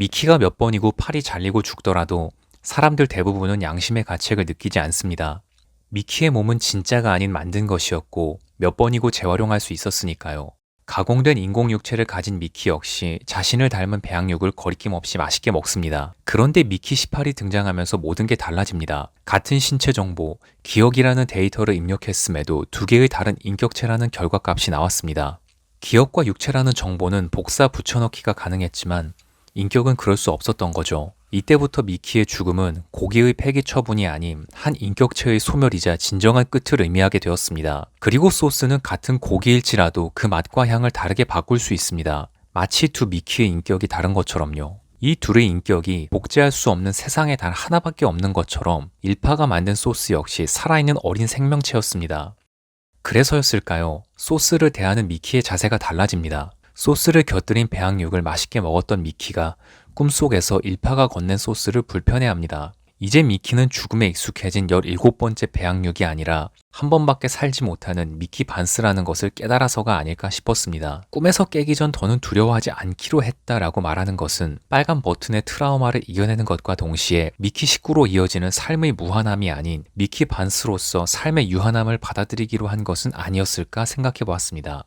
미키가 몇 번이고 팔이 잘리고 죽더라도 사람들 대부분은 양심의 가책을 느끼지 않습니다. 미키의 몸은 진짜가 아닌 만든 것이었고 몇 번이고 재활용할 수 있었으니까요. 가공된 인공 육체를 가진 미키 역시 자신을 닮은 배양육을 거리낌 없이 맛있게 먹습니다. 그런데 미키 18이 등장하면서 모든 게 달라집니다. 같은 신체 정보, 기억이라는 데이터를 입력했음에도 두 개의 다른 인격체라는 결과값이 나왔습니다. 기억과 육체라는 정보는 복사 붙여넣기가 가능했지만 인격은 그럴 수 없었던 거죠. 이때부터 미키의 죽음은 고기의 폐기 처분이 아닌 한 인격체의 소멸이자 진정한 끝을 의미하게 되었습니다. 그리고 소스는 같은 고기일지라도 그 맛과 향을 다르게 바꿀 수 있습니다. 마치 두 미키의 인격이 다른 것처럼요. 이 둘의 인격이 복제할 수 없는 세상에 단 하나밖에 없는 것처럼 일파가 만든 소스 역시 살아있는 어린 생명체였습니다. 그래서였을까요? 소스를 대하는 미키의 자세가 달라집니다. 소스를 곁들인 배양육을 맛있게 먹었던 미키가 꿈속에서 일파가 건넨 소스를 불편해합니다. 이제 미키는 죽음에 익숙해진 17번째 배양육이 아니라 한 번밖에 살지 못하는 미키 반스라는 것을 깨달아서가 아닐까 싶었습니다. 꿈에서 깨기 전 더는 두려워하지 않기로 했다라고 말하는 것은 빨간 버튼의 트라우마를 이겨내는 것과 동시에 미키 식구로 이어지는 삶의 무한함이 아닌 미키 반스로서 삶의 유한함을 받아들이기로 한 것은 아니었을까 생각해 보았습니다.